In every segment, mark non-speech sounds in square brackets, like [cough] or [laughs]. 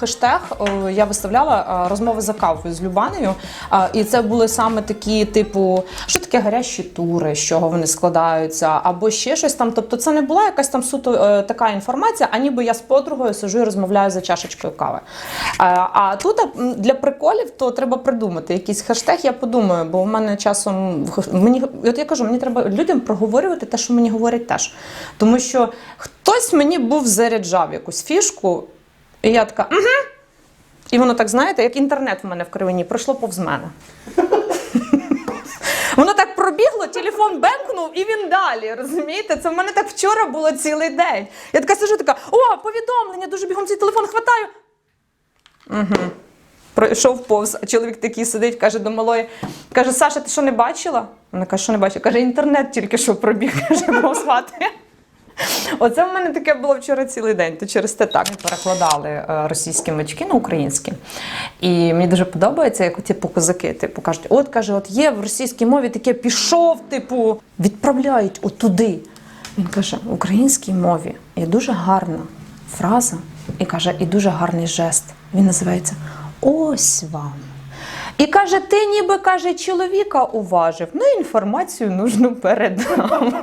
хештег е, я виставляла е, розмови за кавою з Любанею. Е, І це були саме такі, типу, що таке гарячі тури, з чого вони складаються, або ще щось там. Тобто, це не була якась там суто така інформація, а ніби я з подругою сижу і розмовляю за чашечкою кави. А тут для приколів то треба придумати якийсь хештег. Я подумаю, бо в мене часом мені от я кажу, мені треба людям проговорювати те, що мені говорять теж. Тому що хтось мені був заряджав якусь фішку, і я така, угу. І воно так, знаєте, як інтернет в мене в кривині, пройшло повз мене. Воно так пробігло, телефон бемкнув і він далі. Розумієте? Це в мене так вчора було цілий день. Я така сижу, така, о, повідомлення, дуже бігом цей телефон хватаю. Угу. Пройшов повз, а чоловік такий сидить, каже до малої, каже: Саша, ти що не бачила? Вона каже, що не бачила? Каже, інтернет тільки що пробіг, [laughs] каже, повз хати. Оце в мене таке було вчора цілий день. То через те так Ми перекладали е, російські мачки на українські. І мені дуже подобається, як типу козаки, типу кажуть, от каже, от є в російській мові таке пішов, типу, відправляють отуди. Він каже, в українській мові є дуже гарна фраза і каже, і дуже гарний жест. Він називається Ось вам. І каже, ти ніби каже, чоловіка уважив. Ну, інформацію нужну передам.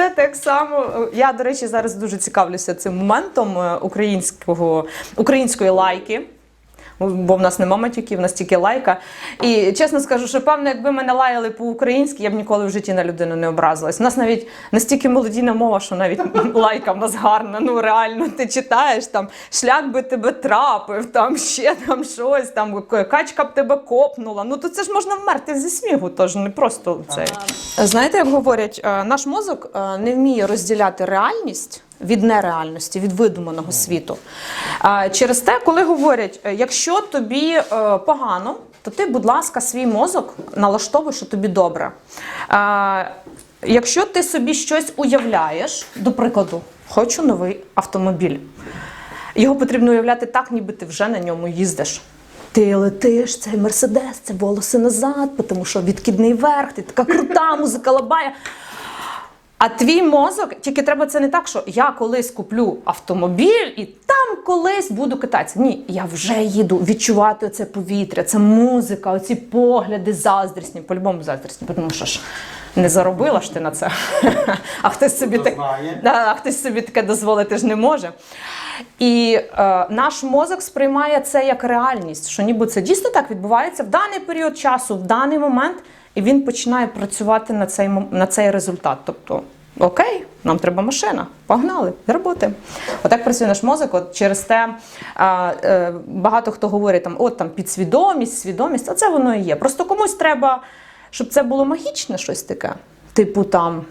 Оце так само. Я, до речі, зараз дуже цікавлюся цим моментом е, українського, української лайки. Бо в нас нема матюків, в нас тільки лайка. І чесно скажу, що певно, якби мене лаяли по-українськи, я б ніколи в житті на людину не образилась. У нас навіть настільки молодійна мова, що навіть [laughs] лайка в нас гарна. Ну реально, ти читаєш там шлях би тебе трапив, там ще там щось, там качка б тебе копнула. Ну то це ж можна вмерти зі сміху, тож не просто це. Знаєте, як говорять, е, наш мозок е, не вміє розділяти реальність. Від нереальності, від видуманого світу. Через те, коли говорять, е, якщо тобі е, погано, то ти, будь ласка, свій мозок налаштовуй, що тобі добре. Якщо ти собі щось уявляєш, до прикладу, хочу новий автомобіль. Його потрібно уявляти так, ніби ти вже на ньому їздиш. Ти летиш, цей мерседес, це волоси назад, тому що відкидний верх, ти така крута, музика лабає. А твій мозок, тільки треба це не так, що я колись куплю автомобіль і там колись буду кататися. Ні, я вже їду відчувати це повітря, це музика, оці погляди заздрісні, по-любому заздрісні, тому що ж не заробила ж ти на це. [laughs] А хтось собі так, а хтось собі таке дозволити ж не може. І е, наш мозок сприймає це як реальність, що ніби це дійсно так відбувається в даний період часу, в даний момент, і він починає працювати на цей, на цей результат. Тобто, окей, нам треба машина, погнали, до роботи. Отак працює наш мозок. От через те е, е, багато хто говорить, там, от там підсвідомість, свідомість, а це воно і є. Просто комусь треба, щоб це було магічне щось таке. Типу там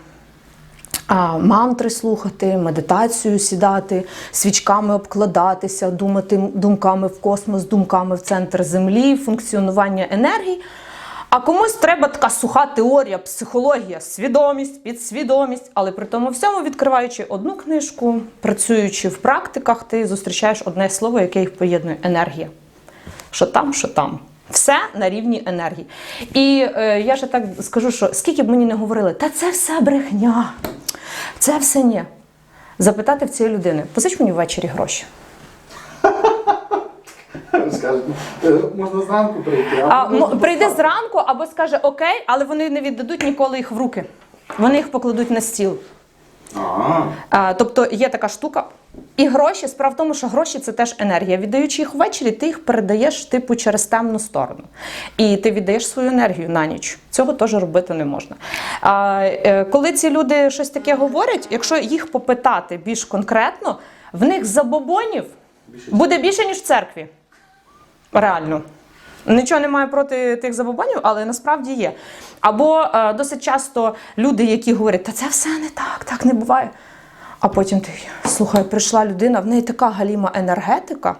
а, мантри слухати, медитацію сідати, свічками обкладатися, думати думками в космос, думками в центр землі, функціонування енергії. А комусь треба така суха теорія, психологія, свідомість, підсвідомість. Але при тому всьому, відкриваючи одну книжку, працюючи в практиках, ти зустрічаєш одне слово, яке їх поєднує енергія що там, що там. Все на рівні енергії. І е, я ще так скажу, що скільки б мені не говорили, та це все брехня, це все ні. Запитати в цієї людини, позич мені ввечері гроші. Скажуть, «Е, можна зранку прийти, А, можна м- прийде поставити». зранку або скаже окей, але вони не віддадуть ніколи їх в руки. Вони їх покладуть на стіл. А, А, тобто є така штука. І гроші, справа в тому, що гроші це теж енергія. Віддаючи їх ввечері, ти їх передаєш типу через темну сторону. І ти віддаєш свою енергію на ніч. Цього теж робити не можна. А, е, коли ці люди щось таке говорять, якщо їх попитати більш конкретно, в них забобонів буде більше, ніж в церкві. Реально. Нічого немає проти тих забобонів, але насправді є. Або е, досить часто люди, які говорять, та це все не так, так не буває. А потім ти слухай, прийшла людина, в неї така галіма енергетика.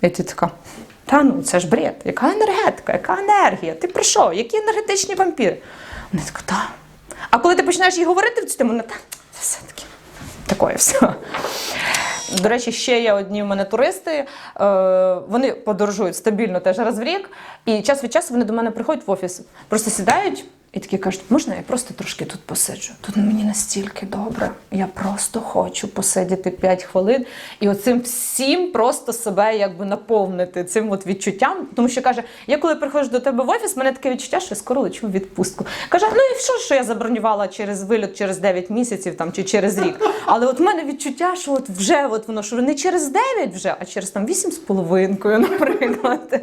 І ти така. Та ну, це ж бред. Яка енергетика, яка енергія? Ти прийшов, які енергетичні вампіри? Вона така, та. А коли ти починаєш їй говорити в цю тему, вона та це все таки такое все. До речі, ще є одні в мене туристи. Е, вони подорожують стабільно теж раз в рік. І час від часу вони до мене приходять в офіс, просто сідають І такі кажуть, можна я просто трошки тут посиджу? Тут мені настільки добре. Я просто хочу посидіти 5 хвилин і оцим всім просто себе якби наповнити цим от відчуттям. Тому що каже, я коли приходжу до тебе в офіс, мене таке відчуття, що я скоро лечу в відпустку. Каже, ну і що, що я забронювала через вильот через 9 місяців там чи через рік. Але от в мене відчуття, що от вже от воно що не через 9 вже, а через там 8 з половинкою, [laughs] наприклад.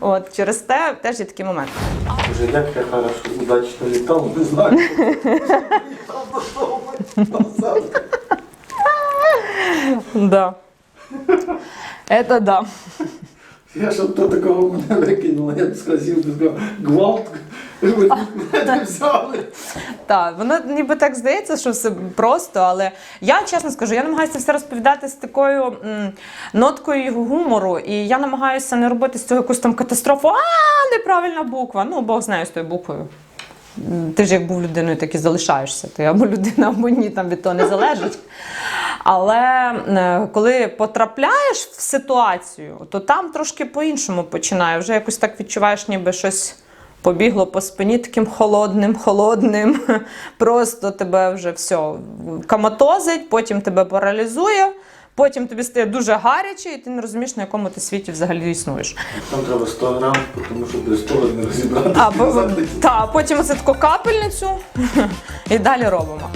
От через те теж є такий момент. Боже, як я хорошо удачно літав, не знаю. Літав додому, назад. Да. Это да. Я щоб то такого мене викинуло, я б сказав, би сказав, гвалт, Так, воно ніби так здається, що все просто, але я чесно скажу, я намагаюся все розповідати з такою ноткою гумору, і я намагаюся не робити з цього якусь там катастрофу. А, неправильна буква. Ну, Бог знає з тою буквою. Ти ж як був людиною, так і залишаєшся. Ти або людина, або ні, там від того не залежить. Але е, коли потрапляєш в ситуацію, то там трошки по-іншому починає. Вже якось так відчуваєш, ніби щось побігло по спині таким холодним, холодним. [laughs] Просто тебе вже все каматозить, потім тебе паралізує, потім тобі стає дуже гаряче, і ти не розумієш, на якому ти світі взагалі існуєш. Там треба 100 грам, тому що без того не розібрати. А, бо, та, потім оце таку капельницю [laughs] і далі робимо.